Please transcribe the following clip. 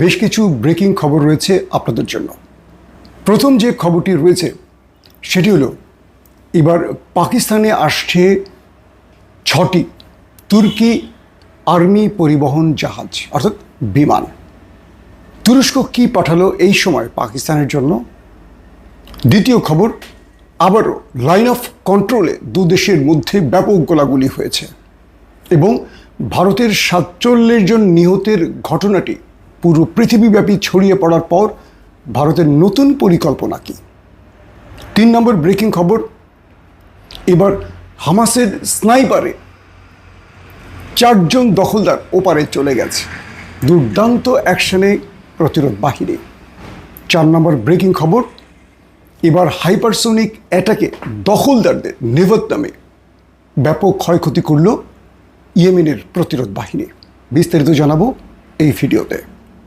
বেশ কিছু ব্রেকিং খবর রয়েছে আপনাদের জন্য। প্রথম যে খবরটি রয়েছে, সেটি হলো, এবার পাকিস্তানে আসছে ছটি তুর্কি আর্মি পরিবহন জাহাজ, অর্থাৎ বিমান। তুরস্ক কি পাঠালো এই সময় পাকিস্তানের জন্য? দ্বিতীয় খবর, আবারও লাইন অফ কন্ট্রোলে দু দেশের মধ্যে ব্যাপক গোলাগুলি হয়েছে এবং ভারতের সাতচল্লিশ জন নিহতের ঘটনাটি পুরো পৃথিবীব্যাপী ছড়িয়ে পড়ার পর ভারতের নতুন পরিকল্পনা কী? তিন নম্বর ব্রেকিং খবর, এবার হামাসের স্নাইপারে চারজন দখলদার ওপারে চলে গেছে। দুর্দান্ত অ্যাকশনে প্রতিরোধ বাহিনী। চার নম্বর ব্রেকিং খবর, এবার হাইপারসোনিক অ্যাটাকে দখলদারদের নেভত নামে ব্যাপক ক্ষয়ক্ষতি করল ইয়েমেনের প্রতিরোধ বাহিনী। বিস্তারিত জানাব এই ভিডিওতে।